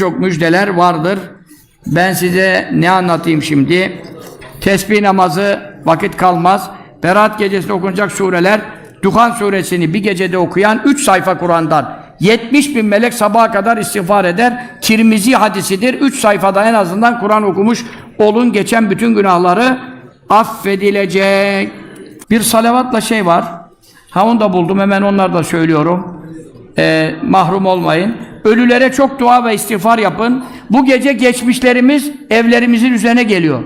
birçok müjdeler vardır. Ben size ne anlatayım şimdi? Tesbih namazı vakit kalmaz. Berat gecesinde okunacak sureler, Duhan suresini bir gecede okuyan 3 sayfa Kur'an'dan 70 bin melek sabaha kadar istiğfar eder. Tirmizi hadisidir. 3 sayfada en azından Kur'an okumuş olun. Geçen bütün günahları affedilecek. Bir salavatla şey var. Ha onu da buldum. Hemen onları da söylüyorum. Ee, mahrum olmayın. Ölülere çok dua ve istiğfar yapın. Bu gece geçmişlerimiz evlerimizin üzerine geliyor.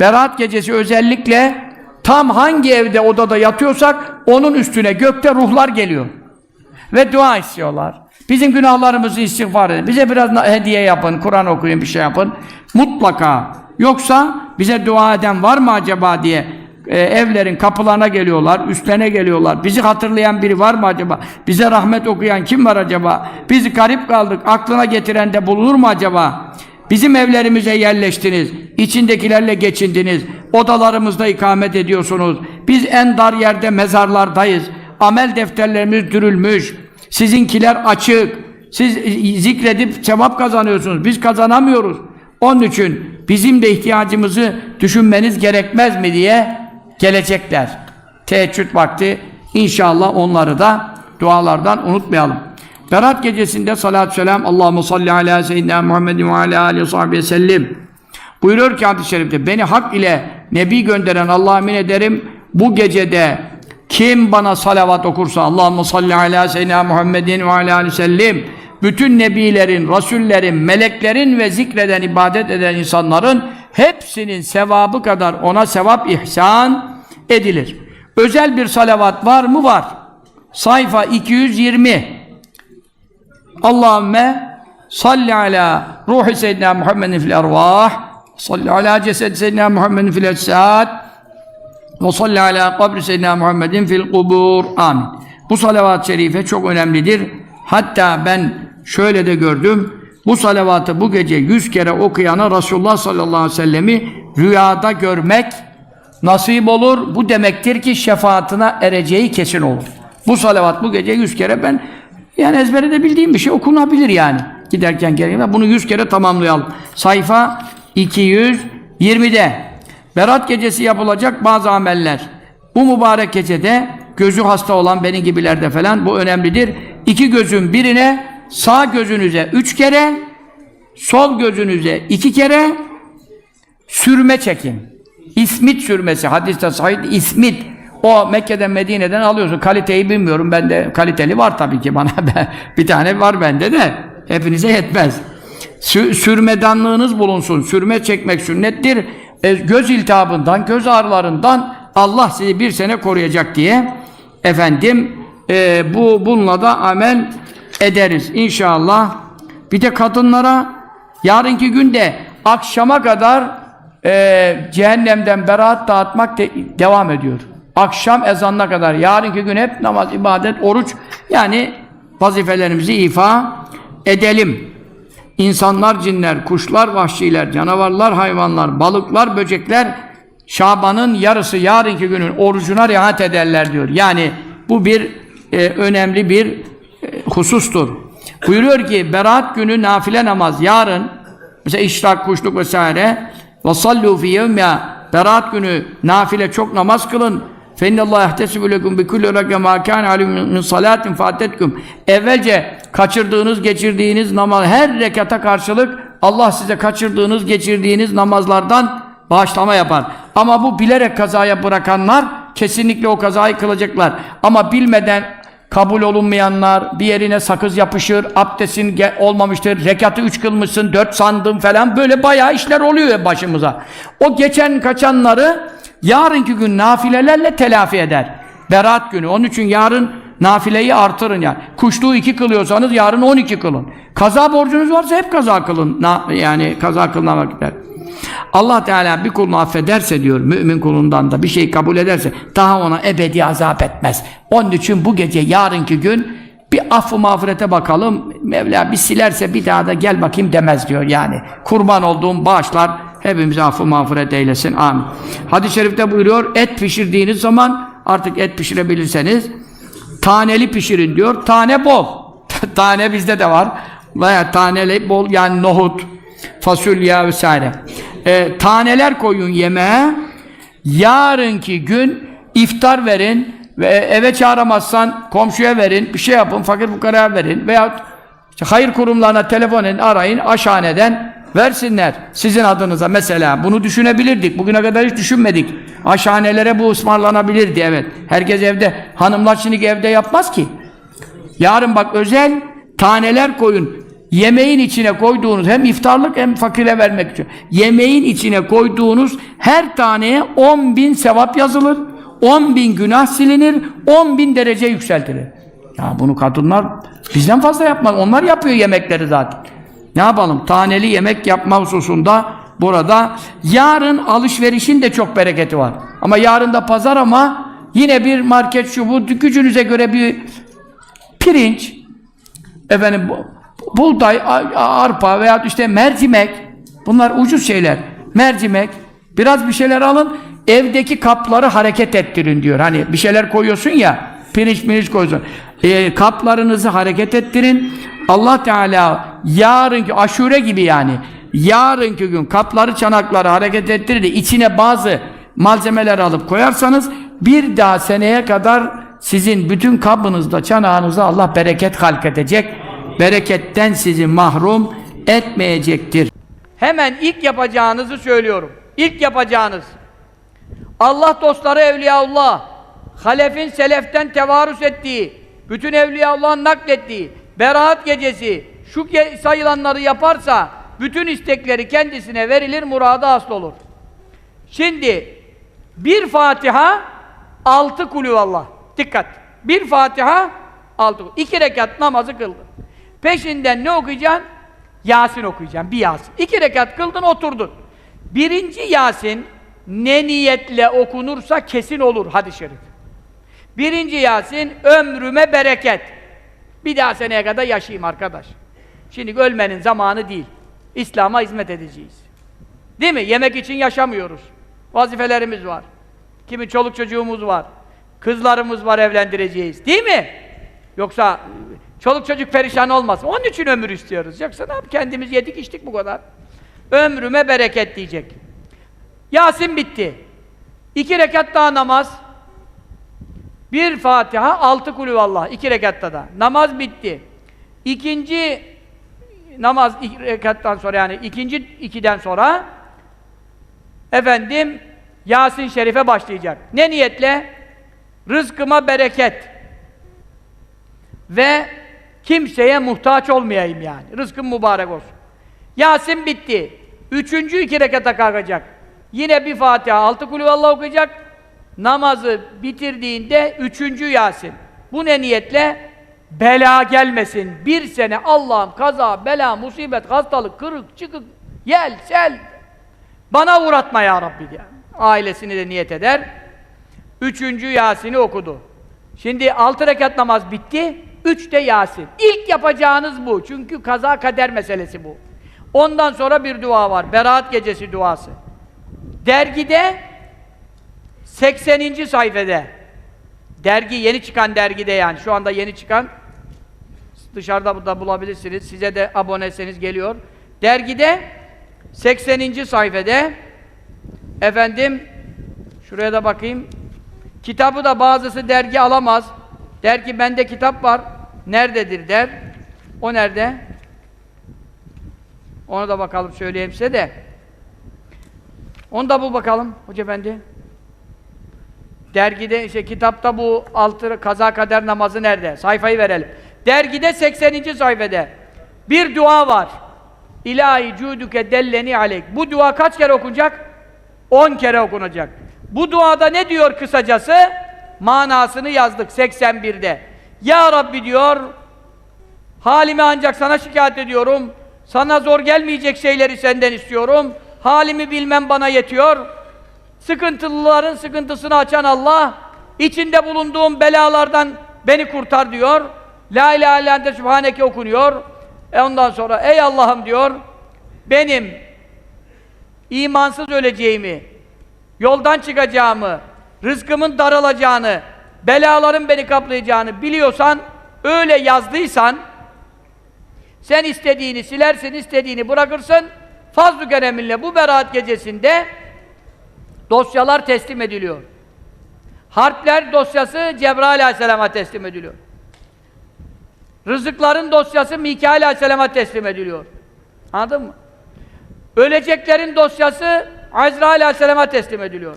Berat gecesi özellikle tam hangi evde odada yatıyorsak onun üstüne gökte ruhlar geliyor. Ve dua istiyorlar. Bizim günahlarımızı istiğfar edin. Bize biraz hediye yapın, Kur'an okuyun, bir şey yapın. Mutlaka. Yoksa bize dua eden var mı acaba diye e, evlerin kapılarına geliyorlar, üstlerine geliyorlar. Bizi hatırlayan biri var mı acaba? Bize rahmet okuyan kim var acaba? Biz garip kaldık, aklına getiren de bulunur mu acaba? Bizim evlerimize yerleştiniz, içindekilerle geçindiniz, odalarımızda ikamet ediyorsunuz. Biz en dar yerde mezarlardayız. Amel defterlerimiz dürülmüş. Sizinkiler açık. Siz zikredip cevap kazanıyorsunuz. Biz kazanamıyoruz. Onun için bizim de ihtiyacımızı düşünmeniz gerekmez mi diye gelecekler. Teheccüd vakti inşallah onları da dualardan unutmayalım. Berat gecesinde salatü selam Allahu salli ala seyyidina Muhammedin ve ala alihi sahbihi sellem. Buyuruyor ki hadis-i şerifte beni hak ile nebi gönderen Allah'a emin ederim bu gecede kim bana salavat okursa Allahu salli ala seyyidina Muhammedin ve ala alihi sellem bütün nebilerin, rasullerin, meleklerin ve zikreden, ibadet eden insanların hepsinin sevabı kadar ona sevap ihsan edilir. Özel bir salavat var mı? Var. Sayfa 220. Allahümme salli ala ruhi seyyidina Muhammedin fil ervah salli ala cesed seyyidina Muhammedin fil ecsad ve salli ala kabri seyyidina Muhammedin fil kubur amin bu salavat-ı şerife çok önemlidir hatta ben şöyle de gördüm bu salavatı bu gece yüz kere okuyana Resulullah sallallahu aleyhi ve sellemi rüyada görmek nasip olur. Bu demektir ki şefaatine ereceği kesin olur. Bu salavat bu gece yüz kere ben yani ezbere de bildiğim bir şey okunabilir yani. Giderken gelirken bunu yüz kere tamamlayalım. Sayfa 220'de Berat gecesi yapılacak bazı ameller. Bu mübarek gecede gözü hasta olan benim gibilerde falan bu önemlidir. İki gözün birine sağ gözünüze üç kere sol gözünüze iki kere sürme çekin. İsmit sürmesi. Hadiste sahih ismit. O Mekke'den Medine'den alıyorsun. Kaliteyi bilmiyorum. Ben de kaliteli var tabii ki bana. bir tane var bende de. Hepinize yetmez. Sü sürmedanlığınız bulunsun. Sürme çekmek sünnettir. E, göz iltihabından, göz ağrılarından Allah sizi bir sene koruyacak diye efendim e, bu bununla da amel ederiz inşallah. Bir de kadınlara yarınki günde akşama kadar e, cehennemden beraat dağıtmak de- devam ediyor. Akşam ezanına kadar. Yarınki gün hep namaz, ibadet, oruç. Yani vazifelerimizi ifa edelim. İnsanlar, cinler, kuşlar, vahşiler, canavarlar, hayvanlar, balıklar, böcekler Şaban'ın yarısı yarınki günün orucuna riayet ederler diyor. Yani bu bir e, önemli bir husustur. Buyuruyor ki beraat günü nafile namaz yarın mesela işrak, kuşluk vesaire ve sallu fi yevmiya beraat günü nafile çok namaz kılın fe innallahu yehtesibu lekum bi kulli rakam ma kana alim min salatin fatetkum evvelce kaçırdığınız geçirdiğiniz namaz her rekata karşılık Allah size kaçırdığınız geçirdiğiniz namazlardan bağışlama yapar. Ama bu bilerek kazaya bırakanlar kesinlikle o kazayı kılacaklar. Ama bilmeden kabul olunmayanlar, bir yerine sakız yapışır, abdestin olmamıştır, rekatı üç kılmışsın, dört sandın falan böyle bayağı işler oluyor başımıza. O geçen kaçanları yarınki gün nafilelerle telafi eder. Berat günü. Onun için yarın nafileyi artırın yani. Kuşluğu iki kılıyorsanız yarın on iki kılın. Kaza borcunuz varsa hep kaza kılın. Na- yani kaza kılınan vakitler. Allah Teala bir kulunu affederse diyor, mümin kulundan da bir şey kabul ederse daha ona ebedi azap etmez. Onun için bu gece yarınki gün bir affı mağfirete bakalım. Mevla bir silerse bir daha da gel bakayım demez diyor yani. Kurban olduğum bağışlar hepimize affı mağfiret eylesin. Amin. Hadis-i şerifte buyuruyor et pişirdiğiniz zaman artık et pişirebilirseniz taneli pişirin diyor. Tane bol. Tane bizde de var. veya taneli bol yani nohut, fasulye vesaire. E, taneler koyun yemeğe. Yarınki gün iftar verin ve eve çağıramazsan komşuya verin, bir şey yapın, fakir fukaraya verin veya işte hayır kurumlarına telefon edin, arayın, aşhaneden versinler sizin adınıza mesela. Bunu düşünebilirdik. Bugüne kadar hiç düşünmedik. Aşhanelere bu ısmarlanabilirdi evet. Herkes evde, hanımlar şimdi evde yapmaz ki. Yarın bak özel taneler koyun. Yemeğin içine koyduğunuz hem iftarlık hem fakire vermek için. Yemeğin içine koyduğunuz her taneye 10 bin sevap yazılır. 10 bin günah silinir. 10 bin derece yükseltilir. Ya bunu kadınlar bizden fazla yapmaz. Onlar yapıyor yemekleri zaten. Ne yapalım? Taneli yemek yapma hususunda burada yarın alışverişin de çok bereketi var. Ama yarın da pazar ama yine bir market şu bu gücünüze göre bir pirinç, efendim buğday, arpa veya işte mercimek bunlar ucuz şeyler. Mercimek biraz bir şeyler alın evdeki kapları hareket ettirin diyor. Hani bir şeyler koyuyorsun ya pirinç pirinç koyuyorsun. E, kaplarınızı hareket ettirin. Allah Teala yarınki aşure gibi yani yarınki gün kapları çanakları hareket ettirir de içine bazı malzemeler alıp koyarsanız bir daha seneye kadar sizin bütün kabınızda, çanağınızda Allah bereket halk edecek. Bereketten sizi mahrum etmeyecektir. Hemen ilk yapacağınızı söylüyorum. İlk yapacağınız. Allah dostları Evliyaullah, Halef'in seleften tevarüs ettiği, bütün Evliyaullah'ın naklettiği, Beraat gecesi, şu sayılanları yaparsa, bütün istekleri kendisine verilir, muradı asıl olur. Şimdi, bir Fatiha, altı kulüvallah. Dikkat! Bir Fatiha, altı İki rekat namazı kıldın. Peşinden ne okuyacaksın? Yasin okuyacaksın, bir Yasin. İki rekat kıldın, oturdun. Birinci Yasin, ne niyetle okunursa kesin olur hadis-i şerif. Birinci Yasin, ömrüme bereket. Bir daha seneye kadar yaşayayım arkadaş. Şimdi ölmenin zamanı değil. İslam'a hizmet edeceğiz. Değil mi? Yemek için yaşamıyoruz. Vazifelerimiz var. Kimi çoluk çocuğumuz var. Kızlarımız var evlendireceğiz. Değil mi? Yoksa çoluk çocuk perişan olmasın. Onun için ömür istiyoruz. Yoksa ne? Kendimiz yedik içtik bu kadar. Ömrüme bereket diyecek. Yasin bitti. İki rekat daha namaz. Bir Fatiha, altı kulüvallah. iki rekatta da. Namaz bitti. İkinci namaz iki rekattan sonra yani ikinci ikiden sonra efendim Yasin Şerif'e başlayacak. Ne niyetle? Rızkıma bereket ve kimseye muhtaç olmayayım yani. Rızkım mübarek olsun. Yasin bitti. Üçüncü iki rekata kalkacak. Yine bir Fatiha, altı kulüvallah okuyacak. Namazı bitirdiğinde üçüncü Yasin. Bu ne niyetle? Bela gelmesin. Bir sene Allah'ım kaza, bela, musibet, hastalık, kırık, çıkık, yel, sel. Bana uğratma ya Rabbi diye. Ailesini de niyet eder. Üçüncü Yasin'i okudu. Şimdi altı rekat namaz bitti. Üçte Yasin. İlk yapacağınız bu. Çünkü kaza kader meselesi bu. Ondan sonra bir dua var. Beraat gecesi duası. Dergide 80. sayfede dergi yeni çıkan dergide yani şu anda yeni çıkan dışarıda da bulabilirsiniz. Size de aboneseniz geliyor. Dergide 80. sayfede efendim şuraya da bakayım. Kitabı da bazısı dergi alamaz. Der ki bende kitap var. Nerededir der. O nerede? Onu da bakalım söyleyeyim size de. Onu da bul bakalım Hoca Efendi. Dergide, işte kitapta bu altı kaza kader namazı nerede? Sayfayı verelim. Dergide 80. sayfede bir dua var. İlahi cuduke delleni aleyk. Bu dua kaç kere okunacak? 10 kere okunacak. Bu duada ne diyor kısacası? Manasını yazdık 81'de. Ya Rabbi diyor, halimi ancak sana şikayet ediyorum. Sana zor gelmeyecek şeyleri senden istiyorum. Halimi bilmem bana yetiyor. Sıkıntılıların sıkıntısını açan Allah, içinde bulunduğum belalardan beni kurtar diyor. La ilahe illa ente okunuyor. E ondan sonra ey Allah'ım diyor, benim imansız öleceğimi, yoldan çıkacağımı, rızkımın daralacağını, belaların beni kaplayacağını biliyorsan, öyle yazdıysan, Sen istediğini silersin, istediğini bırakırsın. Fazl-ı Kerem'inle bu beraat gecesinde dosyalar teslim ediliyor. Harpler dosyası Cebrail Aleyhisselam'a teslim ediliyor. Rızıkların dosyası Mikail Aleyhisselam'a teslim ediliyor. Anladın mı? Öleceklerin dosyası Azrail Aleyhisselam'a teslim ediliyor.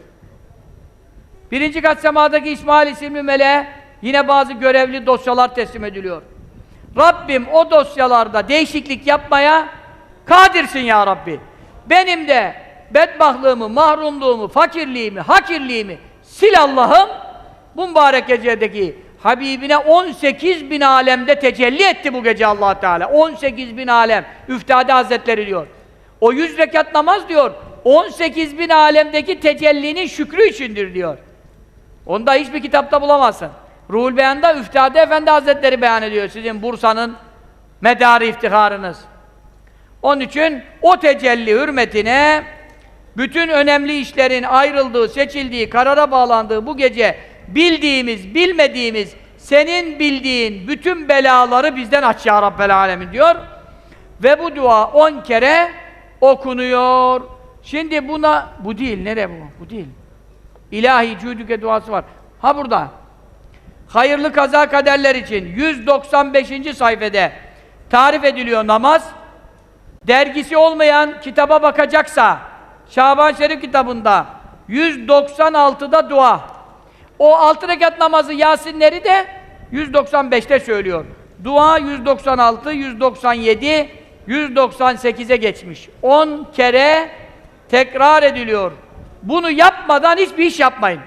Birinci kat semadaki İsmail isimli meleğe yine bazı görevli dosyalar teslim ediliyor. Rabbim o dosyalarda değişiklik yapmaya kadirsin ya Rabbi. Benim de bedbahtlığımı, mahrumluğumu, fakirliğimi, hakirliğimi sil Allah'ım. Bu mübarek gecedeki Habibine 18 bin alemde tecelli etti bu gece allah Teala. 18 bin alem. Üftade Hazretleri diyor. O 100 rekat namaz diyor. 18 bin alemdeki tecellinin şükrü içindir diyor. Onu da hiçbir kitapta bulamazsın. Ruhul Beyan'da Üftade Efendi Hazretleri beyan ediyor sizin Bursa'nın medarı iftiharınız. Onun için o tecelli hürmetine bütün önemli işlerin ayrıldığı, seçildiği, karara bağlandığı bu gece bildiğimiz, bilmediğimiz, senin bildiğin bütün belaları bizden aç ya Rabbel Alemin diyor. Ve bu dua on kere okunuyor. Şimdi buna, bu değil, nere bu? Bu değil. İlahi cüdüke duası var. Ha burada. Hayırlı kaza kaderler için 195. sayfede tarif ediliyor namaz. Dergisi olmayan kitaba bakacaksa Şaban Şerif kitabında 196'da dua. O altı rekat namazı Yasinleri de 195'te söylüyor. Dua 196, 197, 198'e geçmiş. 10 kere tekrar ediliyor. Bunu yapmadan hiçbir iş yapmayın.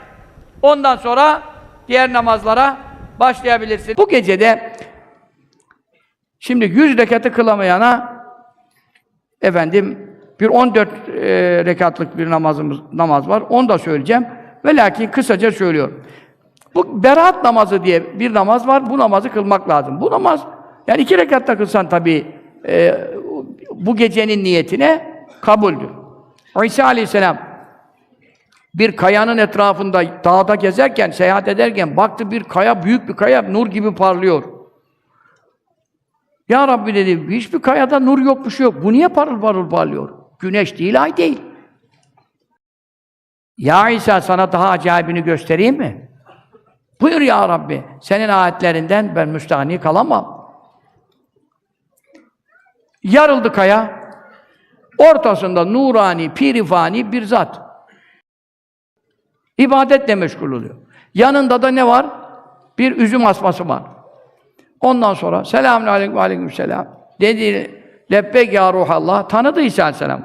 Ondan sonra diğer namazlara başlayabilirsin. Bu gecede şimdi 100 rekatı kılamayana efendim bir 14 e, rekatlık bir namazımız namaz var. Onu da söyleyeceğim. Ve lakin kısaca söylüyorum. Bu beraat namazı diye bir namaz var. Bu namazı kılmak lazım. Bu namaz yani iki rekatta kılsan tabii e, bu gecenin niyetine kabuldür. İsa Aleyhisselam bir kayanın etrafında dağda gezerken, seyahat ederken baktı bir kaya, büyük bir kaya nur gibi parlıyor. Ya Rabbi dedi, hiçbir kayada nur yok, bir şey yok. Bu niye parıl parıl parlıyor? Güneş değil, ay değil. Ya İsa sana daha acayibini göstereyim mi? Buyur ya Rabbi, senin ayetlerinden ben müstahni kalamam. Yarıldı kaya, ortasında nurani, pirifani bir zat. İbadetle meşgul oluyor. Yanında da ne var? Bir üzüm asması var. Ondan sonra selamun aleyküm ve aleyküm selam. Dedi lebbek ya ruhallah. Tanıdı İsa aleyhisselam.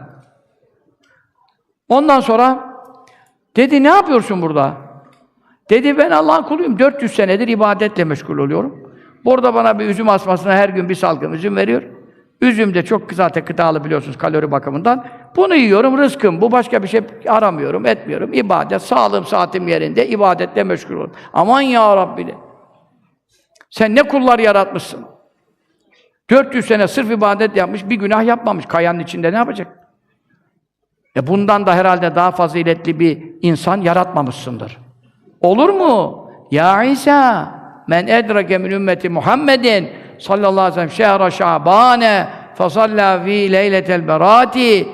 Ondan sonra dedi ne yapıyorsun burada? Dedi ben Allah'ın kuluyum. 400 senedir ibadetle meşgul oluyorum. Burada bana bir üzüm asmasına her gün bir salkım üzüm veriyor. Üzüm de çok zaten gıdalı biliyorsunuz kalori bakımından. Bunu yiyorum, rızkım. Bu başka bir şey aramıyorum, etmiyorum. İbadet, sağlığım, saatim yerinde, ibadetle meşgul oluyorum. Aman ya Rabbi. Sen ne kullar yaratmışsın? 400 sene sırf ibadet yapmış, bir günah yapmamış. Kayanın içinde ne yapacak? E bundan da herhalde daha faziletli bir insan yaratmamışsındır. Olur mu? Ya İsa, men edrake min ümmeti Muhammedin sallallahu aleyhi ve sellem şehre şabane fesalla fi leyletel berati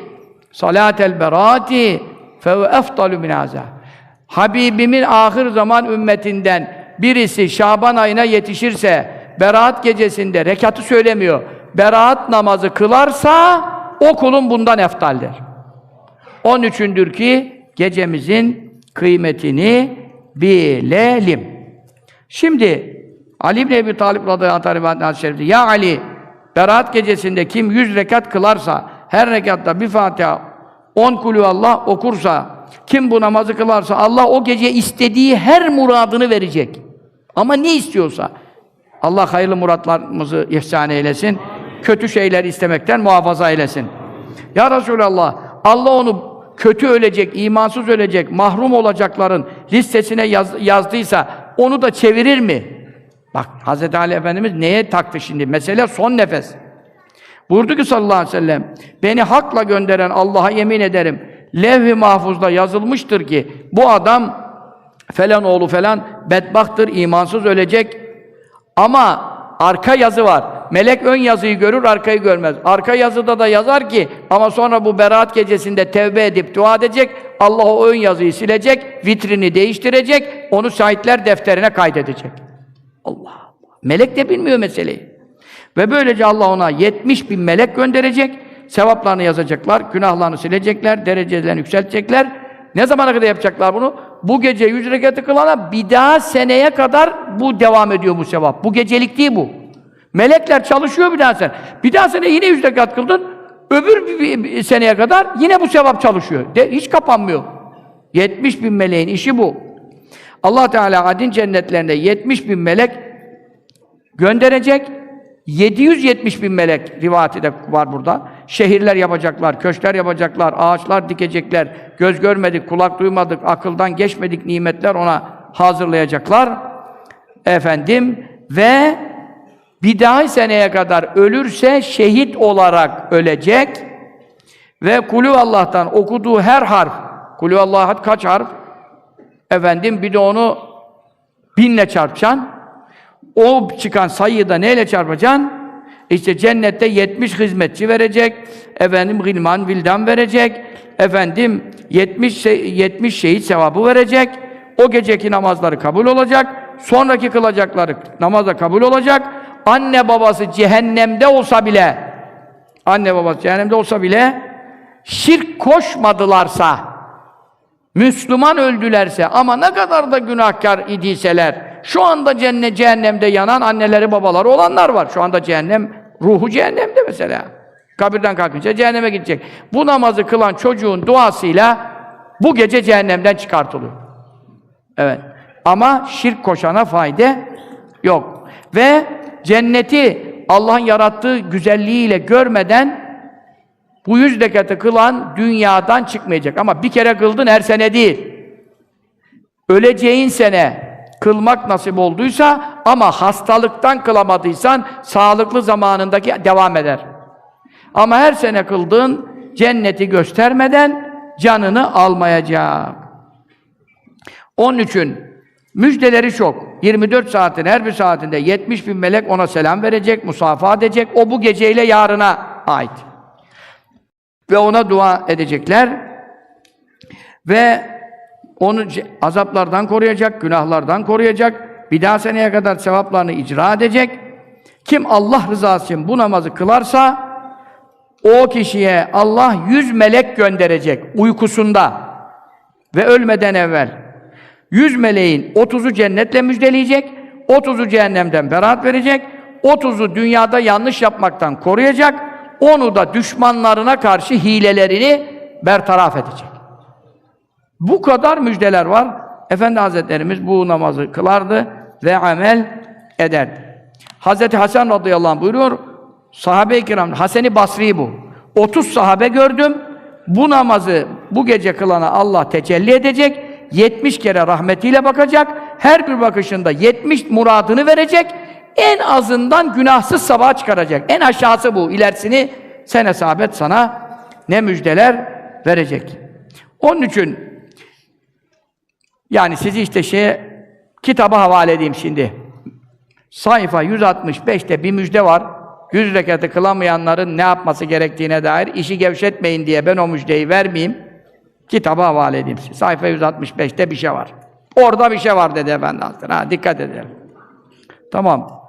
salatel berati fe efdalu min. Habibimin ahir zaman ümmetinden birisi Şaban ayına yetişirse Berat gecesinde rekatı söylemiyor. Berat namazı kılarsa o kulun bundan eftaldir. Onun üçündür ki gecemizin kıymetini bilelim. Şimdi Ali İbni Ebi Talib radıyallahu anh Ya Ali, Berat gecesinde kim yüz rekat kılarsa, her rekatta bir Fatiha, on kulü Allah okursa, kim bu namazı kılarsa Allah o gece istediği her muradını verecek. Ama ne istiyorsa. Allah hayırlı muratlarımızı ihsan eylesin. Kötü şeyler istemekten muhafaza eylesin. Ya Resulallah, Allah onu kötü ölecek, imansız ölecek, mahrum olacakların listesine yaz, yazdıysa onu da çevirir mi? Bak Hz. Ali Efendimiz neye taktı şimdi? Mesele son nefes. Buyurdu ki sallallahu aleyhi ve sellem, beni hakla gönderen Allah'a yemin ederim, levh-i mahfuzda yazılmıştır ki, bu adam falan oğlu falan bedbahtır, imansız ölecek. Ama arka yazı var. Melek ön yazıyı görür, arkayı görmez. Arka yazıda da yazar ki ama sonra bu beraat gecesinde tevbe edip dua edecek. Allah o ön yazıyı silecek, vitrini değiştirecek, onu şahitler defterine kaydedecek. Allah Allah. Melek de bilmiyor meseleyi. Ve böylece Allah ona 70 bin melek gönderecek. Sevaplarını yazacaklar, günahlarını silecekler, derecelerini yükseltecekler. Ne zamana kadar yapacaklar bunu? Bu gece yüz rekatı kılana bir daha seneye kadar bu devam ediyor bu sevap. Bu gecelik değil bu. Melekler çalışıyor bir daha sen. Bir daha sene yine yüz rekat kıldın. Öbür bir, bir- bir seneye kadar yine bu sevap çalışıyor. De, hiç kapanmıyor. 70 bin meleğin işi bu. Allah Teala adin cennetlerinde 70 bin melek gönderecek. 770 bin melek rivayeti de var burada. Şehirler yapacaklar, köşkler yapacaklar, ağaçlar dikecekler. Göz görmedik, kulak duymadık, akıldan geçmedik nimetler ona hazırlayacaklar. Efendim ve bir daha seneye kadar ölürse şehit olarak ölecek ve kulü Allah'tan okuduğu her harf, kulü Allah'at kaç harf? Efendim bir de onu binle çarpacaksın. O çıkan sayıyı da neyle çarpacaksın? İşte cennette 70 hizmetçi verecek. Efendim gilman vildan verecek. Efendim 70 şey- 70 şehit sevabı verecek. O geceki namazları kabul olacak. Sonraki kılacakları namaz da kabul olacak. Anne babası cehennemde olsa bile anne babası cehennemde olsa bile şirk koşmadılarsa Müslüman öldülerse ama ne kadar da günahkar idiyseler şu anda cennet cehennemde yanan anneleri babaları olanlar var. Şu anda cehennem ruhu cehennemde mesela. Kabirden kalkınca cehenneme gidecek. Bu namazı kılan çocuğun duasıyla bu gece cehennemden çıkartılıyor. Evet. Ama şirk koşana fayda yok. Ve cenneti Allah'ın yarattığı güzelliğiyle görmeden bu yüz rekatı kılan dünyadan çıkmayacak. Ama bir kere kıldın her sene değil. Öleceğin sene kılmak nasip olduysa ama hastalıktan kılamadıysan sağlıklı zamanındaki devam eder. Ama her sene kıldığın cenneti göstermeden canını almayacak. Onun için müjdeleri çok. 24 saatin her bir saatinde 70 bin melek ona selam verecek, musafa edecek. O bu geceyle yarına ait. Ve ona dua edecekler. Ve onu azaplardan koruyacak, günahlardan koruyacak. Bir daha seneye kadar sevaplarını icra edecek. Kim Allah rızası için bu namazı kılarsa o kişiye Allah yüz melek gönderecek uykusunda ve ölmeden evvel. Yüz meleğin 30'u cennetle müjdeleyecek, 30'u cehennemden beraat verecek, 30'u dünyada yanlış yapmaktan koruyacak, onu da düşmanlarına karşı hilelerini bertaraf edecek. Bu kadar müjdeler var. Efendi Hazretlerimiz bu namazı kılardı ve amel ederdi. Hazreti Hasan radıyallahu anh buyuruyor, sahabe-i kiram, Hasan-ı Basri bu. 30 sahabe gördüm, bu namazı bu gece kılana Allah tecelli edecek, 70 kere rahmetiyle bakacak, her bir bakışında 70 muradını verecek, en azından günahsız sabaha çıkaracak. En aşağısı bu, ilerisini sen hesap et sana ne müjdeler verecek. Onun için yani sizi işte şeye kitaba havale edeyim şimdi. Sayfa 165'te bir müjde var. Yüz rekatı kılamayanların ne yapması gerektiğine dair işi gevşetmeyin diye ben o müjdeyi vermeyeyim. Kitaba havale edeyim. Sayfa 165'te bir şey var. Orada bir şey var dedi Efendi Hazretleri. Ha, dikkat edelim. Tamam.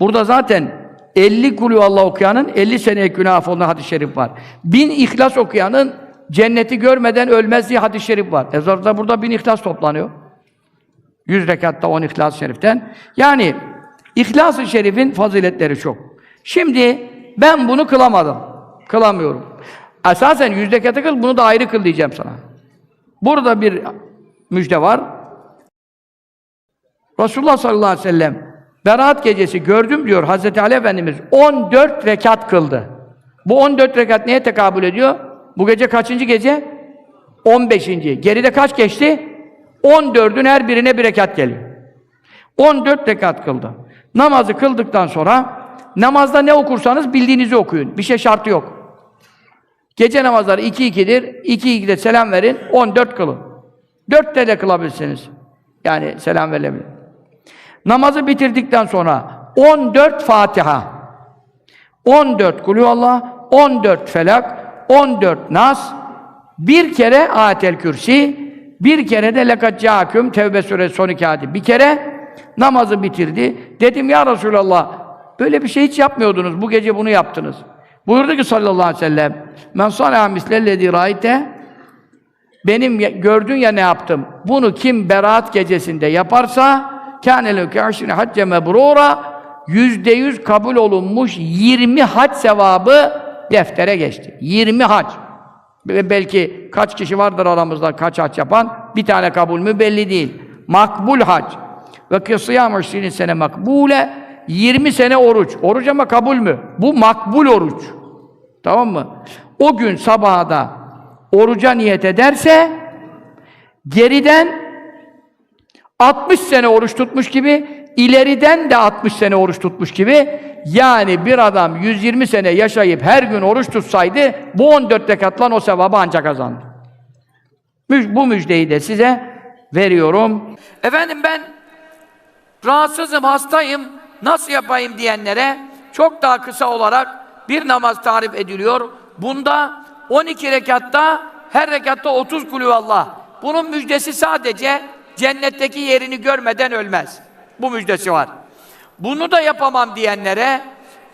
Burada zaten 50 kulü Allah okuyanın 50 seneye günah affoluna hadis-i şerif var. Bin ihlas okuyanın cenneti görmeden ölmez diye hadis-i şerif var. E zaten burada bin ihlas toplanıyor. 100 rekatta 10 ihlas-ı şeriften. Yani ihlas-ı şerifin faziletleri çok. Şimdi ben bunu kılamadım. Kılamıyorum. Esasen 100 rekatı kıl, bunu da ayrı kıl diyeceğim sana. Burada bir müjde var. Resulullah sallallahu aleyhi ve sellem Berat gecesi gördüm diyor Hazreti Ali Efendimiz 14 rekat kıldı. Bu 14 rekat neye tekabül ediyor? Bu gece kaçıncı gece? 15. Geride kaç geçti? 14'ün her birine bir rekat geliyor. 14 rekat kıldı. Namazı kıldıktan sonra namazda ne okursanız bildiğinizi okuyun. Bir şey şartı yok. Gece namazları 2-2'dir. 2-2'de selam verin. 14 kılın. 4'te de kılabilirsiniz. Yani selam verilebilir. Namazı bitirdikten sonra 14 Fatiha. 14 Kulüvallah, 14 Felak, 14 Nas, bir kere Ayetel Kürsi, bir kere de Lekat Câküm, Tevbe Suresi son iki ayeti. Bir kere namazı bitirdi. Dedim ya Resulallah, böyle bir şey hiç yapmıyordunuz, bu gece bunu yaptınız. Buyurdu ki sallallahu aleyhi ve sellem, Men salâ mislellezî râite, benim gördün ya ne yaptım. Bunu kim beraat gecesinde yaparsa kâne leke aşrine hacce mebrûra yüzde yüz kabul olunmuş 20 hac sevabı deftere geçti. 20 hac. Belki kaç kişi vardır aramızda kaç hac yapan? Bir tane kabul mü belli değil. Makbul hac. Ve kısıyam aşrine sene makbule 20 sene oruç. Oruç ama kabul mü? Bu makbul oruç. Tamam mı? O gün sabahda oruca niyet ederse geriden 60 sene oruç tutmuş gibi ileriden de 60 sene oruç tutmuş gibi yani bir adam 120 sene yaşayıp her gün oruç tutsaydı bu 14 rekatlan o sevabı ancak kazandı. Bu müjdeyi de size veriyorum. Efendim ben rahatsızım, hastayım, nasıl yapayım diyenlere çok daha kısa olarak bir namaz tarif ediliyor. Bunda 12 rekatta, her rekatta 30 kulüvallah. Bunun müjdesi sadece cennetteki yerini görmeden ölmez. Bu müjdesi var. Bunu da yapamam diyenlere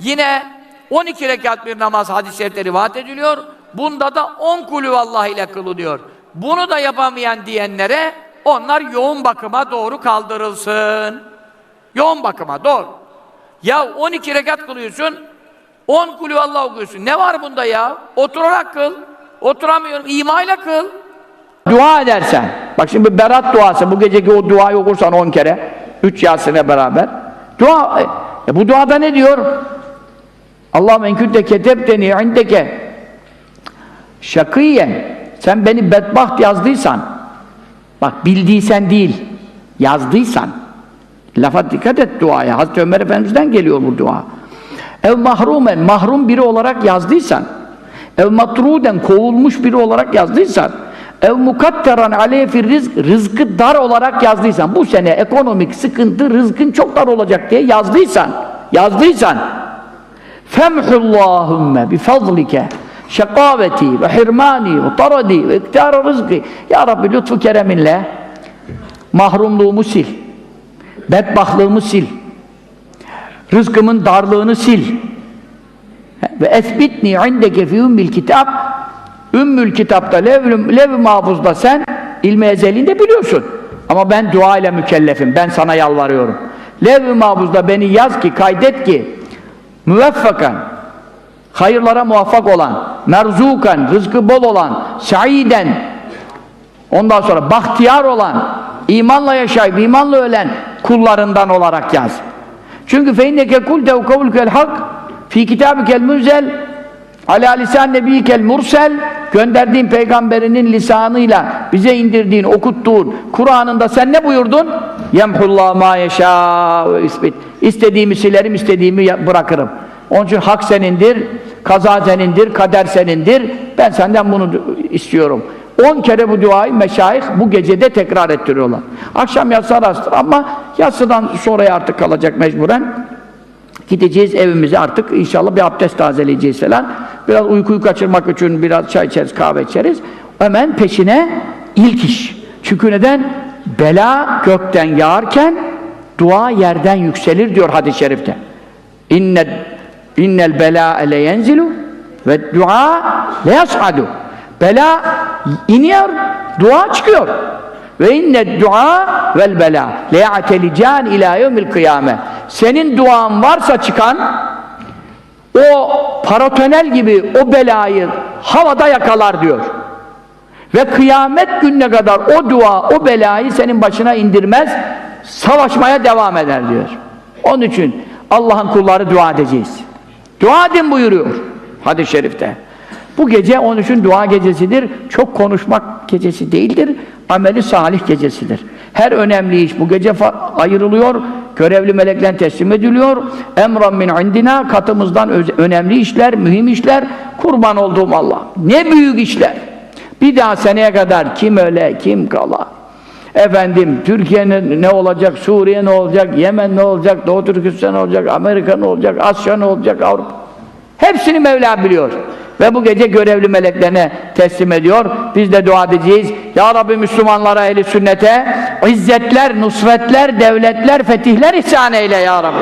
yine 12 rekat bir namaz hadis-i şerifte rivayet ediliyor. Bunda da 10 kulüvallah ile kılınıyor. Bunu da yapamayan diyenlere onlar yoğun bakıma doğru kaldırılsın. Yoğun bakıma doğru. Ya 12 rekat kılıyorsun, 10 kulüvallah okuyorsun. Ne var bunda ya? Oturarak kıl. Oturamıyorum, imayla kıl. Dua edersen, bak şimdi berat duası, bu geceki o duayı okursan 10 kere, 3 Yasin'e beraber. Dua, e, bu duada ne diyor? Allah'ım en kunte ketebteni indeke. Şakiyen sen beni bedbaht yazdıysan bak bildiysen değil yazdıysan lafa dikkat et duaya. Hazreti Ömer Efendimiz'den geliyor bu dua. Ev mahrumen mahrum biri olarak yazdıysan ev matruden kovulmuş biri olarak yazdıysan ev mukatteran aleyhe fir rizk rızkı dar olarak yazdıysan bu sene ekonomik sıkıntı rızkın çok dar olacak diye yazdıysan yazdıysan Femhullahümme bifazlike şekaveti ve hirmani ve taradi ve iktidar rızkı. Ya Rabbi lütfu kereminle mahrumluğumu sil bedbahtlığımı sil rızkımın darlığını sil. Ve esbitni indeke fi ümmül kitap ümmül kitapta lev-i lev mahfuzda sen ilmi ezelinde biliyorsun. Ama ben dua ile mükellefim ben sana yalvarıyorum. Lev-i mahfuzda beni yaz ki kaydet ki müveffakan hayırlara muvaffak olan merzukan rızkı bol olan saiden ondan sonra bahtiyar olan imanla yaşayıp imanla ölen kullarından olarak yaz. Çünkü fe inneke kulte kavlukel hak fi kitabikel müzel ala lisan nebiyikel mursel gönderdiğin peygamberinin lisanıyla bize indirdiğin, okuttuğun Kur'an'ında sen ne buyurdun? Yemhullah ma yeşâ ve isbit. İstediğimi silerim, istediğimi bırakırım. Onun için hak senindir, kaza senindir, kader senindir. Ben senden bunu istiyorum. 10 kere bu duayı meşayih bu gecede tekrar ettiriyorlar. Akşam yatsı arasıdır ama yatsıdan sonraya artık kalacak mecburen. Gideceğiz evimize artık inşallah bir abdest tazeleyeceğiz falan. Biraz uykuyu kaçırmak için biraz çay içeriz, kahve içeriz. Hemen peşine ilk iş. Çünkü neden? Bela gökten yağarken dua yerden yükselir diyor hadis-i şerifte. İnne innel bela le yenzilu ve dua le yas'adu. Bela iniyor, dua çıkıyor. Ve inne dua vel bela le ya'telican ila yevmil kıyame. Senin duan varsa çıkan o paratonel gibi o belayı havada yakalar diyor. Ve kıyamet gününe kadar o dua o belayı senin başına indirmez, savaşmaya devam eder diyor. Onun için Allah'ın kulları dua edeceğiz. Dua edin buyuruyor hadis-i şerifte. Bu gece onun için dua gecesidir. Çok konuşmak gecesi değildir. Ameli salih gecesidir. Her önemli iş bu gece ayrılıyor. Görevli melekler teslim ediliyor. Emran min indina katımızdan önemli işler, mühim işler. Kurban olduğum Allah. Ne büyük işler. Bir daha seneye kadar kim öle, kim kala. Efendim Türkiye'nin ne olacak, Suriye ne olacak, Yemen ne olacak, Doğu Türkistan ne olacak, Amerika ne olacak, Asya ne olacak, Avrupa. Hepsini Mevla biliyor. Ve bu gece görevli meleklerine teslim ediyor. Biz de dua edeceğiz. Ya Rabbi Müslümanlara, ehli sünnete izzetler, nusretler, devletler, fetihler ihsan eyle Ya Rabbi.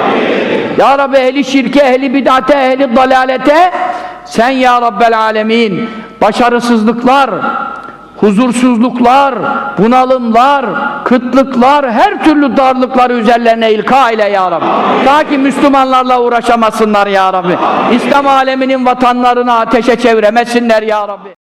Ya Rabbi ehli şirke, ehli bid'ate, ehli dalalete sen Ya Rabbel alemin başarısızlıklar, huzursuzluklar, bunalımlar, kıtlıklar, her türlü darlıkları üzerlerine ilka ile ya Rabbi. Ta ki Müslümanlarla uğraşamasınlar ya Rabbi. İslam aleminin vatanlarını ateşe çeviremesinler ya Rabbi.